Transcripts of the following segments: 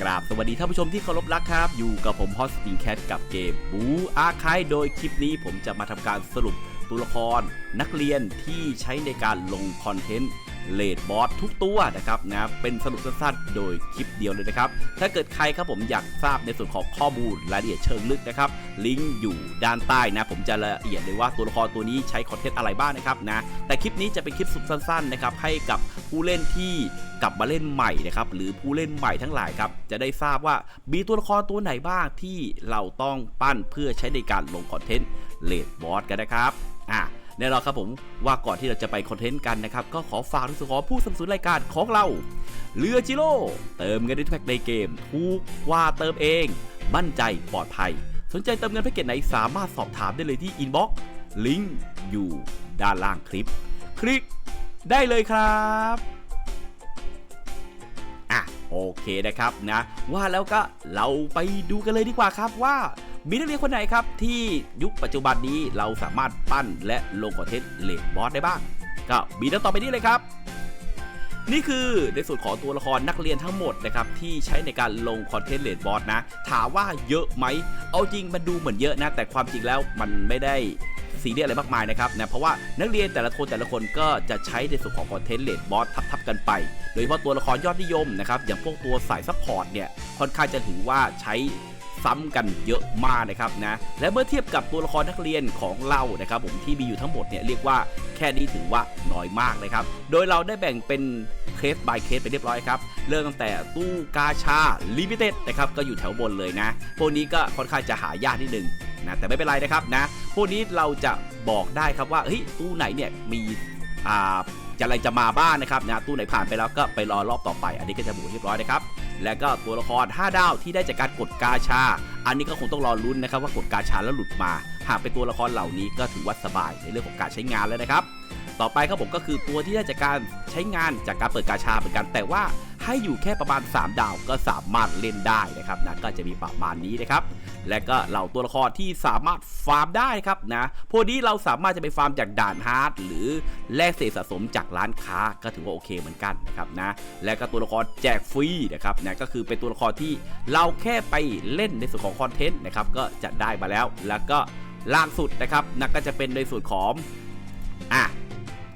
กราบสวัสดีท่านผู้ชมที่เคารพรักครับ อยู่กับผมฮอสติงแคทกับเกมบูอาคายโดยคลิปนี้ผมจะมาทำการสรุปตัวละครนักเรียนที่ใช้ในการลงคอนเทนต์ เลดบอสทุกตัวนะครับนะเป็นสรุปสั้นๆโดยคลิปเดียวเลยนะครับ ถ้าเกิดใครครับผมอยากทราบในส่วนของข้อมูลรายละเอียดเชิงลึกนะครับ ลิงก์อยู่ด้านใต้นะผมจะละเอียดเลยว่าตัวละครตัวนี้ใช้คอนเทนต์อะไรบ้างนะครับนะแต่คลิปนี้จะเป็นคลิปสุดสั้นๆนะครับให้กับผู้เล่นที่กลับมาเล่นใหม่นะครับหรือผู้เล่นใหม่ทั้งหลายครับจะได้ทราบว่ามีตัวละครตัวไหนบ้างที่เราต้องปั้นเพื่อใช้ในการลงคอนเทนต์เลดบอสกันนะครับอะ แน่นอนครับผมว่าก่อนที่เราจะไปคอนเทนต์กันนะครับ ก็ขอฝากทุกคนผู้สนับสนุนรายการของเราเรือจิโร่เติมเงินได้ทุกแพ็คในเกมถูกกว่าเติมเอง มั่นใจปลอดภัย สนใจเติมเงินแพ็กเกจไหนสามารถสอบถามได้เลยที่อินบ็อกซ์ลิงก์อยู่ด้านล่างคลิป คลิกได้เลยครับอะโอเคนะครับนะ ว่าแล้วก็เราไปดูกันเลยดีกว่าครับว่า มีนักเรียนคนไหนครับที่ยุคปัจจุบันนี้เราสามารถปั้นและลงคอนเทนต์เลดบอสได้บ้าง ก็มีดังต่อไปนี้เลยครับ นี่คือในส่วนของตัวละครนักเรียนทั้งหมดนะครับที่ใช้ในการลงคอนเทนต์เลดบอสนะ ถามว่าเยอะไหม เอาจริงมันดูเหมือนเยอะนะ แต่ความจริงแล้วมันไม่ได้ซีเรียสอะไรมากมายนะครับนะเพราะว่านักเรียนแต่ละคนแต่ละคนก็จะใช้ในส่วนของคอนเทนต์เลดบอสทับๆกันไป โดยเฉพาะตัวละครยอดนิยมนะครับอย่างพวกตัวสายซัพพอร์ตเนี่ยค่อนข้างจะถือว่าใช้ ซ้ำกันเยอะมากนะครับนะและเมื่อเทียบกับตัวละครนักเรียนของเรานะครับผมที่มีอยู่ทั้งหมดเนี่ยเรียกว่าแค่นี้ถือว่าน้อยมากนะครับ โดยเราได้แบ่งเป็นเคส by เคสไปเรียบร้อยครับ เริ่มตั้งแต่ตู้กาชาลิมิเต็ดนะครับก็อยู่แถวบนเลยนะ พวกนี้ก็ค่อนข้างจะหายากนิดนึงนะแต่ไม่เป็นไรนะครับนะ พวกนี้เราจะบอกได้ครับว่าเฮ้ยตู้ไหนเนี่ยมีอ่าจะอะไรจะมาบ้างนะครับนะตู้ไหนผ่านไปแล้วก็ไปรอรอบต่อไป อันนี้ก็จะหมูเรียบร้อยนะครับ และก็ตัวละคร 5 ดาวที่ได้จากการกดกาชา อันนี้ก็คงต้องรอลุ้นนะครับว่ากดกาชาแล้วหลุดมา หากเป็นตัวละครเหล่านี้ก็ถือว่าสบายในเรื่องของการใช้งานแล้วนะครับ ต่อไปครับผมก็คือตัวที่ได้จากการใช้งานจากการเปิดกาชาเหมือนกันแต่ว่า ให้อยู่แค่ประมาณ 3 ดาวก็สามารถเล่นได้นะครับนะก็จะมีประมาณนี้นะครับและก็เหล่าตัวละครที่สามารถฟาร์มได้ครับนะพวกนี้เราสามารถจะไปฟาร์มจากด่านฮาร์ดหรือแลกเศษสะสมจากร้านค้าก็ถือว่าโอเคเหมือนกันนะครับนะและก็ตัวละครแจกฟรีนะครับนะก็คือเป็นตัวละครที่เราแค่ไปเล่นในส่วนของคอนเทนต์นะครับก็จะได้มาแล้วแล้วก็ล่างสุดนะครับนะก็จะเป็นในส่วนของอะ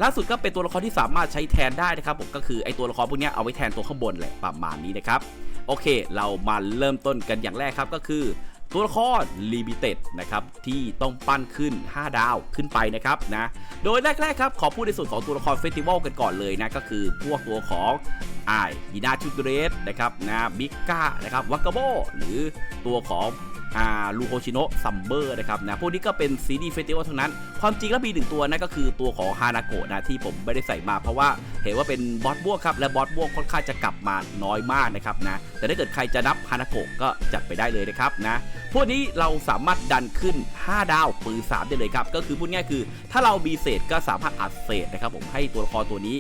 ล่าสุดก็เป็นตัวละครที่สามารถใช้แทนได้นะครับผมก็คือไอตัวละครพวกนี้เอาไว้แทนตัวข้างบนแหละประมาณนี้นะครับโอเค เรามาเริ่มต้นกันอย่างแรกครับก็คือ ตัวละครลิมิเต็ดนะครับที่ต้องปั้นขึ้น 5 ดาวขึ้นไปนะครับนะโดยแรกๆครับขอพูดในส่วนของตัวละครเฟสติวัลกันก่อนเลยนะก็คือพวกตัวของไอ้ดีนาชูเกรสนะครับนะบิก้านะครับวักกาโบหรือตัวของ อ่าลูโคชิโนะซัมเบอร์นะครับนะพวกนี้ก็เป็นซีดีเฟสติวัลทั้งนั้น ความจริงแล้วมีหนึ่งตัวนั่นก็คือตัวของฮานาโกะนะที่ผมไม่ได้ใส่มาเพราะว่าเห็นว่าเป็นบอสบวกครับและบอสบวกค่อนข้างจะกลับมาน้อยมากนะครับนะแต่ถ้าเกิดใครจะนับฮานาโกะก็จัดไปได้เลยนะครับนะพวกนี้เราสามารถดันขึ้น 5 ดาวปืน3ได้เลยครับก็คือพูดง่ายคือ ถ้าเรามีเศษก็สามารถอัดเศษนะครับผมให้ตัวละครตัวนี้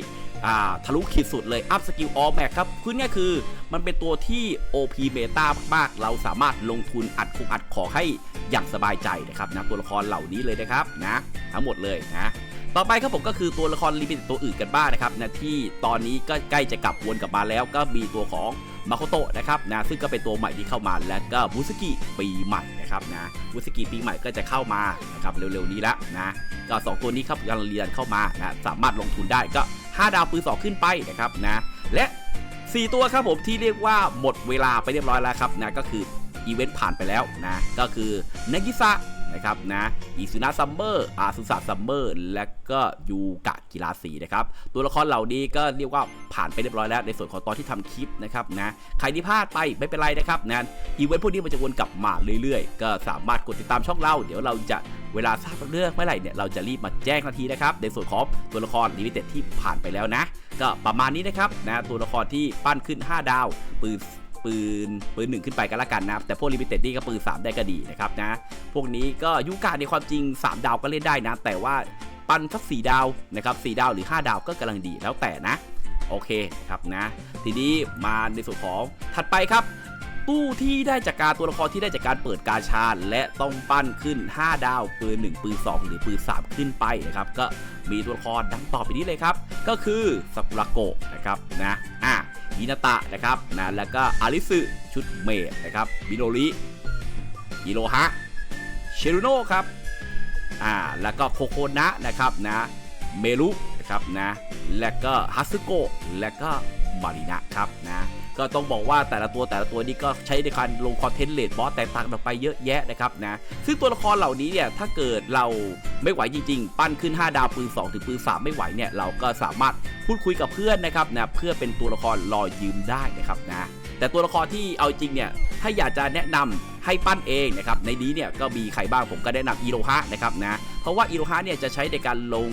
อ่าทะลุขีดสุดเลย อัพสกิลออแม็กครับพูดง่ายคือ มันเป็นตัวที่ OP เบต้ามากๆ เราสามารถลงทุนอัดคงอัดขอให้อย่างสบายใจนะครับนะตัวละครเหล่านี้เลยนะครับนะทั้งหมดเลยนะต่อไปครับผมก็คือตัวละครลิมิตตัวอื่นกันบ้างนะครับนะที่ตอนนี้ก็ใกล้จะกลับวนกลับมาแล้วก็มีตัวของมาโคโตะนะครับนะซึ่งก็เป็นตัวใหม่ที่เข้ามาและก็บุสกิปีใหม่นะครับนะบุสกิปีใหม่ก็จะเข้ามานะครับเร็วๆนี้แล้วนะก็สองตัวนี้ครับกำลังเรียนเข้ามานะสามารถลงทุนได้ก็ 5 ดาวปืนสองขึ้นไปนะครับนะและ 4 ตัวครับผมที่เรียกว่าหมดเวลาไปเรียบร้อยแล้วครับนะก็คืออีเวนต์ผ่านไปแล้วนะก็คือนกิซะ นะครับนะอิซุนะซัมเมอร์อาซุสะซัมเมอร์และก็ยูกะกีฬาสีนะครับตัวละครเหล่านี้ก็เรียกว่าผ่านไปเรียบร้อยแล้วในส่วนของตอนที่ทำคลิปนะครับนะใครที่พลาดไปไม่เป็นไรนะครับนะอีเวนต์พวกนี้มันจะวนกลับมาเรื่อยๆ ก็สามารถกดติดตามช่องเราเดี๋ยวเราจะเวลาทราบเรื่องเมื่อไหร่เนี่ยเราจะรีบมาแจ้งทันทีนะครับในส่วนของตัวละครลิมิเต็ดที่ผ่านไปแล้วนะ ก็ประมาณนี้นะครับนะตัวละครที่ปั้นขึ้น 5 ดาวปืน ปืนปืนหนึ่งขึ้นไปก็แล้วกันนะแต่พวกลิมิเต็ดนี่ก็ปืน 3 ได้ก็ดีนะครับนะ พวกนี้ก็ยุการในความจริง 3 ดาวก็เล่นได้นะ แต่ว่าปั้นสัก4ดาวนะครับ4ดาวหรือ 5 ดาวก็กำลังดีแล้วแต่นะ โอเคครับนะ ทีนี้มาในส่วนของถัดไปครับตู้ที่ได้จากการตัวละครที่ได้จากการเปิดกาชาและต้องปั้นขึ้น 5 ดาว ปืน 1 ปืน 2 หรือปืน 3 ขึ้นไปนะครับ ก็มีตัวละครดังต่อไปนี้เลยครับ ก็คือซากุระโกะนะครับนะอะ ฮินาตะนะครับนะแล้วก็อาริสึชุดเมดนะครับมิโนริฮิโรฮะเชรุโนะครับ อ่า แล้วก็โคโคนะนะครับนะ เมลุนะครับนะ แล้วก็ฮัสโกะและก็มารินะครับนะ ก็ต้องบอกว่าแต่ละตัวแต่ละตัวนี้ก็ใช้ในการลงคอนเทนต์เลดบอสแตกต่างกันไปเยอะแยะนะครับนะซึ่งตัวละครเหล่านี้เนี่ยถ้าเกิดเราไม่ไหวจริง ๆ ปั้นขึ้น 5 ดาวปืน2ถึงปืน3ไม่ไหวเนี่ยเราก็สามารถพูดคุยกับเพื่อนนะครับนะเพื่อเป็นตัวละครรอยืมได้นะครับนะแต่ตัวละครที่เอาจริงเนี่ยถ้าอยากจะแนะนำให้ปั้นเองนะครับในนี้เนี่ยก็มีใครบ้างผมก็แนะนำอีโรฮะนะครับนะเพราะว่าอีโรฮะเนี่ยจะใช้ในการลง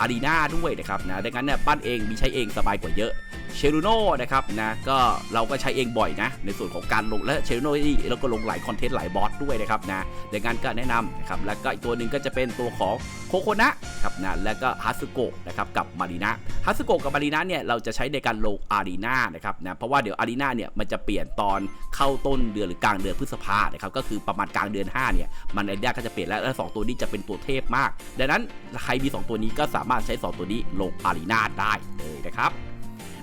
อารีนาด้วยนะครับนะดังนั้นเนี่ยปั้นเองมีใช้เองสบายกว่าเยอะ เชรูโน่นะครับนะก็เราก็ใช้เองบ่อยนะ ในส่วนของการลงและเชรูโน่นี่เราก็ลงหลายคอนเทนต์หลายบอสด้วยนะครับนะดังนั้นก็แนะนำนะครับแล้วก็อีกตัวหนึ่งก็จะเป็นตัวของโคโคนะครับนะแล้วก็ฮัสโกะนะครับกับมารีนาฮัสโกะกับมารีนาเนี่ยเราจะใช้ในการลงอารีนานะครับนะเพราะว่าเดี๋ยวอารีนาเนี่ยมันจะเปลี่ยนตอนเข้าต้นเดือนหรือกลางเดือนพฤษภานะครับก็คือประมาณกลางเดือน5เนี่ยมันอารีนาก็จะเปลี่ยนแล้วและสองตัวนี้จะเป็นตัวเทพมาก ดังนั้นใครมีสองตัวนี้ก็สามารถใช้สองตัวนี้ลงอารีนาได้เลยนะครับ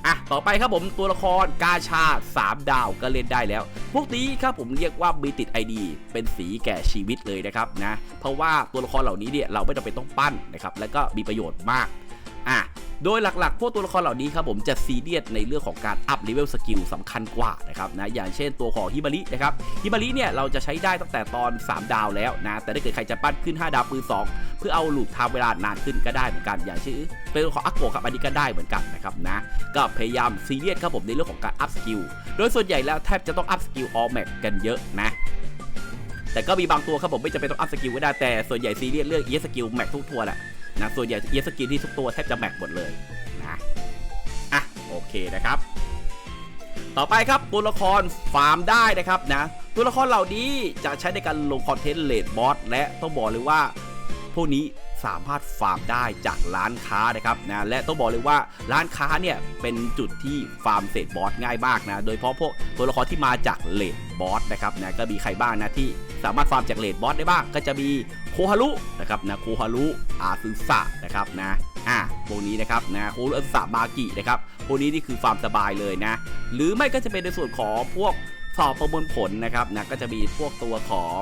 อะต่อไปครับผมตัวละครกาชา 3 ดาวก็เล่นได้แล้ว พวกนี้ครับผมเรียกว่ามีติด ID เป็นสีแก่ชีวิตเลยนะครับนะเพราะว่าตัวละครเหล่านี้เนี่ยเราไม่จำเป็นต้องปั้นนะครับแล้วก็มีประโยชน์มากอะ โดยหลักๆ พวกตัวละครเหล่านี้ครับผมจะซีเรียสในเรื่องของการอัพเลเวลสกิลสำคัญกว่านะครับนะอย่างเช่นตัวของฮิบารินะครับฮิบาริเนี่ยเราจะใช้ได้ตั้งแต่ตอน 3 ดาวแล้วนะแต่ถ้าเกิดใครจะปั้นขึ้น 5 ดาวปืน 2 เพื่อเอาหลุดทำเวลานานขึ้นก็ได้เหมือนกัน อย่างชื่อเป็นของอักโกครับอันนี้ก็ได้เหมือนกันนะครับนะก็พยายามซีเรียสครับผมในเรื่องของการอัพสกิลโดยส่วนใหญ่แล้วแทบจะต้องอัพสกิลออลแม็กกันเยอะนะแต่ก็มีบางตัวครับผมไม่จำเป็นต้องอัพสกิลก็ได้แต่ส่วนใหญ่ซีเรียสเรื่องเอสกิลแม็กทุกตัวแหละ นะส่วนใหญ่เอสกินที่ทุกตัวแทบจะแม็กหมดเลยนะอะโอเคนะครับ ต่อไปครับตัวละครฟาร์มได้นะครับนะตัวละครเหล่านี้จะใช้ในการลงคอนเทนต์เลดบอสและต้องบอกเลยว่า พวกนี้สามารถฟาร์มได้จากร้านค้านะครับนะและต้องบอกเลยว่าร้านค้าเนี่ยเป็นจุดที่ฟาร์มเศษบอสง่ายมากนะโดยเฉพาะพวกตัวละครที่มาจากเลดบอสนะครับนะก็มีใครบ้างนะที่สามารถฟาร์มจากเลดบอสได้บ้าง ก็จะมีโคฮารุนะครับนะโคฮารุอาซึสะนะครับนะอะพวกนี้นะครับนะโคฮารุอาซึสะมากินะครับพวกนี้นี่คือฟาร์มสบายเลยนะ หรือไม่ก็จะเป็นในส่วนของพวกสอบประมวลผลนะครับนะก็จะมีพวกตัวของ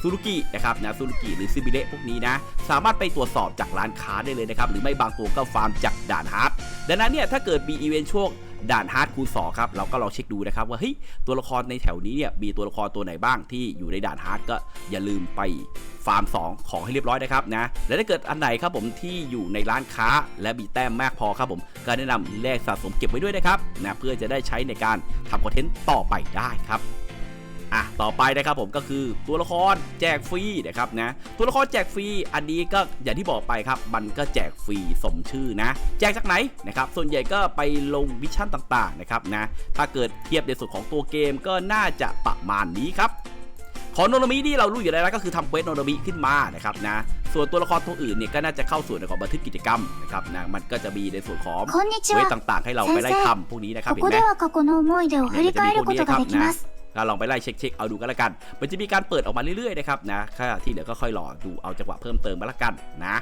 ซูรุกินะครับนะซูรุกิหรือซิบิเละพวกนี้นะ สามารถไปตรวจสอบจากร้านค้าได้เลยนะครับ หรือไม่บางตัวก็ฟาร์มจากด่านฮาร์ดดังนั้นเนี่ยถ้าเกิดมีอีเวนต์ช่วงด่านฮาร์ดคูณสองครับเราก็ลองเช็คดูนะครับว่าเฮ้ยตัวละครในแถวนี้เนี่ยมีตัวละครตัวไหนบ้างที่อยู่ในด่านฮาร์ดก็อย่าลืมไปฟาร์ม 2 ของให้เรียบร้อยนะครับนะและถ้าเกิดอันไหนครับผมที่อยู่ในร้านค้าและมีแต้มมากพอครับผมก็แนะนำแลกสะสมเก็บไว้ด้วยนะครับนะเพื่อจะได้ใช้ในการทำคอนเทนต์ต่อไปได้ครับ อะต่อไปนะครับผมก็คือตัวละครแจกฟรีนะครับนะตัวละครแจกฟรีอันนี้ก็อย่างที่บอกไปครับมันก็แจกฟรีสมชื่อนะ แจกจากไหนนะครับส่วนใหญ่ก็ไปลงมิชชั่นต่างๆนะครับนะถ้าเกิดเทียบในส่วนของตัวเกมก็น่าจะประมาณนี้ครับของโนโนมินี่เรารู้อยู่แล้วก็คือทำเวทโนโนมิขึ้นมานะครับนะส่วนตัวละครตัวอื่นเนี่ยก็น่าจะเข้าส่วนของบันทึกกิจกรรมนะครับนะมันก็จะมีในส่วนของเวทต่างๆ ให้เราไปไล่ทำพวกนี้นะครับเห็นไหมเนี่ยจะมีพวกนี้ครับนะ ก็ลองไปไล่เช็คๆเอาดูกันละกัน มันจะมีการเปิดออกมาเรื่อยๆนะครับนะค่าที่เหลือก็ค่อยรอดูเอาจังหวะเพิ่มเติมมาละกันนะ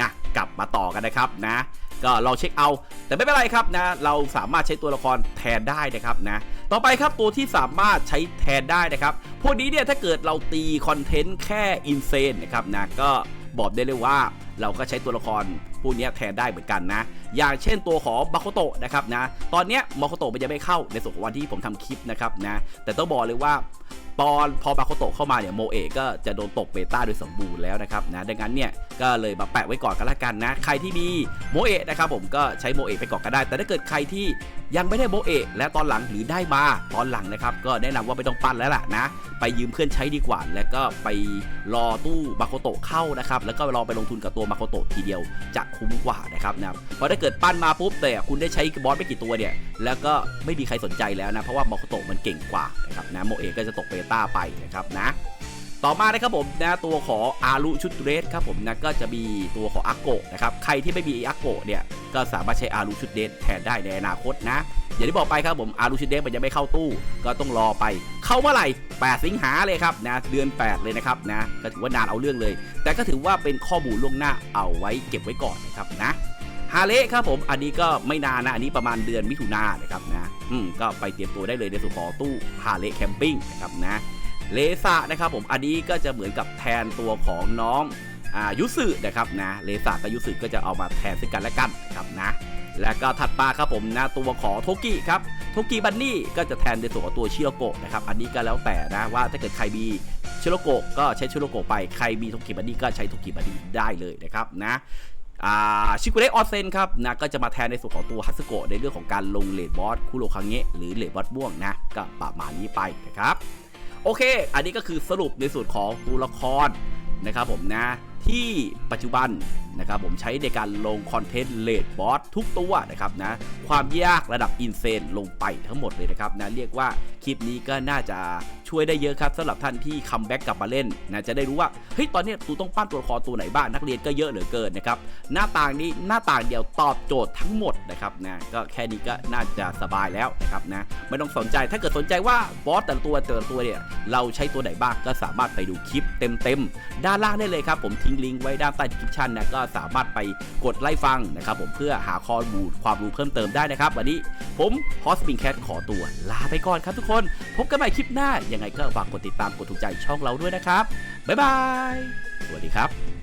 อะกลับมาต่อกันนะครับนะก็ลองเช็คเอา แต่ไม่เป็นไรครับนะเราสามารถใช้ตัวละครแทนได้นะครับนะต่อไปครับตัวที่สามารถใช้แทนได้นะครับพวกนี้เนี่ยถ้าเกิดเราตีคอนเทนต์แค่อินเซนนะครับนะก็บอกได้เลยว่า เราก็ใช้ตัวละครพวกนี้แทนได้เหมือนกันนะ อย่างเช่นตัวของมาโคโตะนะครับนะ ตอนเนี้ยมาโคโตะมันยังไม่เข้าในส่วนของวันที่ผมทำคลิปนะครับนะ แต่ต้องบอกเลยว่าตอนพอมาโคโตะเข้ามาเนี่ยโมเอะก็จะโดนตกเบต้าโดยสมบูรณ์แล้วนะครับนะ ดังนั้นเนี่ย ก็เลยมาแปะไว้ก่อนกันละกันนะ ใครที่มีโมเอะนะครับผมก็ใช้โมเอะไปก่อนก็ได้ แต่ถ้าเกิดใครที่ยังไม่ได้โมเอะและตอนหลังหรือได้มาตอนหลังนะครับก็แนะนำว่าไม่ต้องปั้นแล้วล่ะนะ ไปยืมเพื่อนใช้ดีกว่า แล้วก็ไปรอตู้มาโคโตะเข้านะครับแล้วก็รอไปลงทุนกับตัวมาโคโตะทีเดียวจะคุ้มกว่านะครับนะเพราะถ้าเกิดปั้นมาปุ๊บแต่คุณได้ใช้บอสไม่กี่ตัวเนี่ยแล้วก็ไม่มีใครสนใจแล้วนะเพราะว่ามาโคโตะมันเก่งกว่านะครับนะโมเอะก็จะตกเบต้าไปนะครับนะ ต่อมานะครับผมนะตัวของอารุชุดเดรสครับผมนะก็จะมีตัวของอาโกะนะครับใครที่ไม่มีอาโกะเนี่ยก็สามารถใช้อารุชุดเดรสแทนได้ในอนาคตนะอย่างที่บอกไปครับผมอารุชุดเดรสมันยังไม่เข้าตู้ ก็ต้องรอไป เข้าเมื่อไหร่ 8 สิงหาเลยครับนะเดือน 8 เลยนะครับนะก็ถือว่านานเอาเรื่องเลย แต่ก็ถือว่าเป็นข้อมูลล่วงหน้าเอาไว้เก็บไว้ก่อนนะครับนะฮาเละครับผมอันนี้ก็ไม่นานนะ อันนี้ประมาณเดือนมิถุนายนนะครับนะอืมก็ไปเตรียมตัวได้เลยในส่วนของตู้ฮาเละแคมปิ้งนะครับนะ เลซะนะครับผมอันนี้ก็จะเหมือนกับแทนตัวของน้องอายุสึนะครับนะเลซะกับยุสึก็จะเอามาแทนซึ่งกันและกันครับนะและก็ถัดมาครับผมนะตัวของโทกิครับโทกิบันนี่ก็จะแทนในส่วนของตัวชิโรโกะนะครับอันนี้ก็แล้วแต่นะว่าถ้าเกิดใครมีชิโรโกะก็ใช้ชิโรโกะไปใครมีโทกิบันนี่ก็ใช้โทกิบันนี่ได้เลยนะครับนะชิกุเระออเซนครับนะก็จะมาแทนในส่วนของตัวฮัสโกะในเรื่องของการลงเลดบอสคุโรคังเงะหรือเลดบอสม่วงนะก็ประมาณนี้ไปนะครับ โอเค อันนี้ก็คือสรุปในส่วนของตัวละครนะครับผมนะที่ปัจจุบันนะครับผมใช้ในการลงคอนเทนต์เลดบอสทุกตัวนะครับนะความยากระดับอินเซนลงไปทั้งหมดเลยนะครับนะเรียกว่าคลิปนี้ก็น่าจะ ช่วยได้เยอะครับสำหรับท่านที่คัมแบ็กกลับมาเล่นนะจะได้รู้ว่าเฮ้ยตอนนี้ตูต้องปั้นตัวละครตัวไหนบ้างนักเรียนก็เยอะเหลือเกินนะครับหน้าต่างนี้หน้าต่างเดียวตอบโจทย์ทั้งหมดนะครับนะก็แค่นี้ก็น่าจะสบายแล้วนะครับนะไม่ต้องสนใจถ้าเกิดสนใจว่าบอสแต่ละตัวแต่ละตัวเนี่ยเราใช้ตัวไหนบ้างก็สามารถไปดูคลิปเต็มๆด้านล่างได้เลยครับผมทิ้งลิงก์ไว้ด้านใต้คริปชันนะก็สามารถไปกดไล่ฟังนะครับผมเพื่อหาข้อมูลความรู้เพิ่มเติมได้นะครับวันนี้ผมฮอสบิงแคทขอตัวลาไปก่อนครับทุกคน พบกันใหม่คลิปหน้ายังไงก็ฝากกดติดตามกดถูกใจช่องเราด้วยนะครับบ๊ายบายสวัสดีครับ